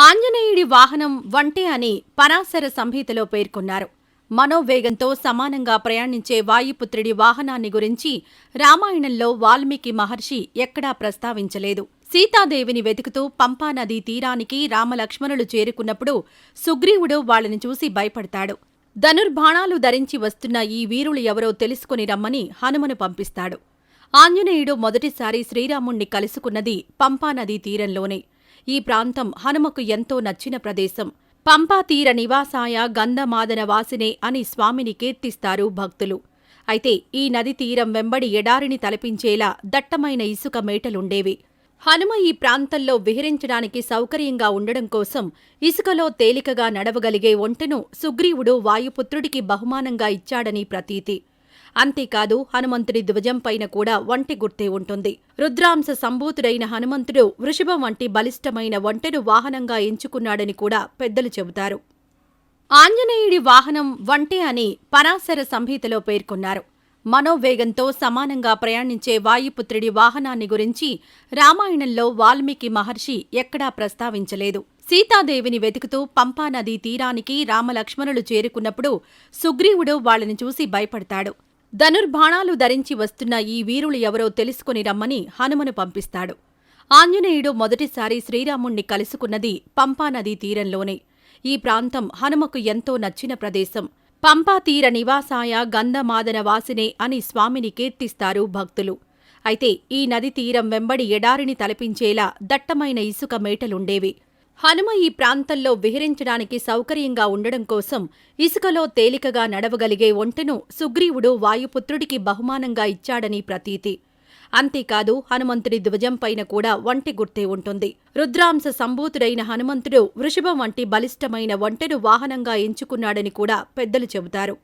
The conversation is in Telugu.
ఆంజనేయుడి వాహనం వంటే అని పరాశర సంహితలో పేర్కొన్నారు. మనోవేగంతో సమానంగా ప్రయాణించే వాయుపుత్రుడి వాహనాన్ని గురించి రామాయణంలో వాల్మీకి మహర్షి ఎక్కడా ప్రస్తావించలేదు. సీతాదేవిని వెతుకుతూ పంపానదీ తీరానికి రామలక్ష్మణులు చేరుకున్నప్పుడు సుగ్రీవుడు వాళ్ళని చూసి భయపడతాడు. ధనుర్బాణాలు ధరించి వస్తున్న ఈ వీరులు ఎవరో తెలుసుకుని రమ్మని హనుమను పంపిస్తాడు. ఆంజనేయుడు మొదటిసారి శ్రీరాముణ్ణి కలుసుకున్నది పంపానదీ తీరంలోనే. ఈ ప్రాంతం హనుమకు ఎంతో నచ్చిన ప్రదేశం. పంపాతీర నివాసాయ గంధమాదన వాసినే అని స్వామిని కీర్తిస్తారు భక్తులు. అయితే ఈ నది తీరం వెంబడి ఎడారిని తలపించేలా దట్టమైన ఇసుక మేటలుండేవి. హనుమ ఈ ప్రాంతంలో విహరించడానికి సౌకర్యంగా ఉండడం కోసం ఇసుకలో తేలికగా నడవగలిగే ఒంటెను సుగ్రీవుడు వాయుపుత్రుడికి బహుమానంగా ఇచ్చాడని ప్రతీతి. అంతేకాదు హనుమంతుడి ధ్వజంపైన కూడా వంటి గుర్తే ఉంటుంది. రుద్రాంశ సంభూతుడైన హనుమంతుడు వృషభం వంటి బలిష్టమైన ఒంటెను వాహనంగా ఎంచుకున్నాడని కూడా పెద్దలు చెబుతారు. ఆంజనేయుడి వాహనం వంటే అని పరాశర సంహితలో పేర్కొన్నారు. మనోవేగంతో సమానంగా ప్రయాణించే వాయుపుత్రుడి వాహనాన్ని గురించి రామాయణంలో వాల్మీకి మహర్షి ఎక్కడా ప్రస్తావించలేదు. సీతాదేవిని వెతుకుతూ పంపానదీ తీరానికి రామలక్ష్మణులు చేరుకున్నప్పుడు సుగ్రీవుడు వాళ్ళని చూసి భయపడతాడు. ధనుర్బాణాలు ధరించి వస్తున్న ఈ వీరులు ఎవరో తెలుసుకుని రమ్మని హనుమను పంపిస్తాడు. ఆంజనేయుడు మొదటిసారి శ్రీరాముణ్ణి కలుసుకున్నది పంపానదీ తీరంలోనే. ఈ ప్రాంతం హనుమకు ఎంతో నచ్చిన ప్రదేశం. పంపా తీర నివాసాయ గంధమాదన వాసినే అని స్వామిని కీర్తిస్తారు భక్తులు. అయితే ఈ నది తీరం వెంబడి ఎడారిని తలపించేలా దట్టమైన ఇసుక మేటలుండేవి. హనుమ ఈ ప్రాంతంలో విహరించడానికి సౌకర్యంగా ఉండడం కోసం ఇసుకలో తేలికగా నడవగలిగే ఒంటెను సుగ్రీవుడు వాయుపుత్రుడికి బహుమానంగా ఇచ్చాడని ప్రతీతి. అంతేకాదు హనుమంతుడి ధ్వజంపైన కూడా వంటి గుర్తే ఉంటుంది. రుద్రాంశ సంభూతుడైన హనుమంతుడు వృషభం వంటి బలిష్టమైన ఒంటెను వాహనంగా ఎంచుకున్నాడని కూడా పెద్దలు చెబుతారు.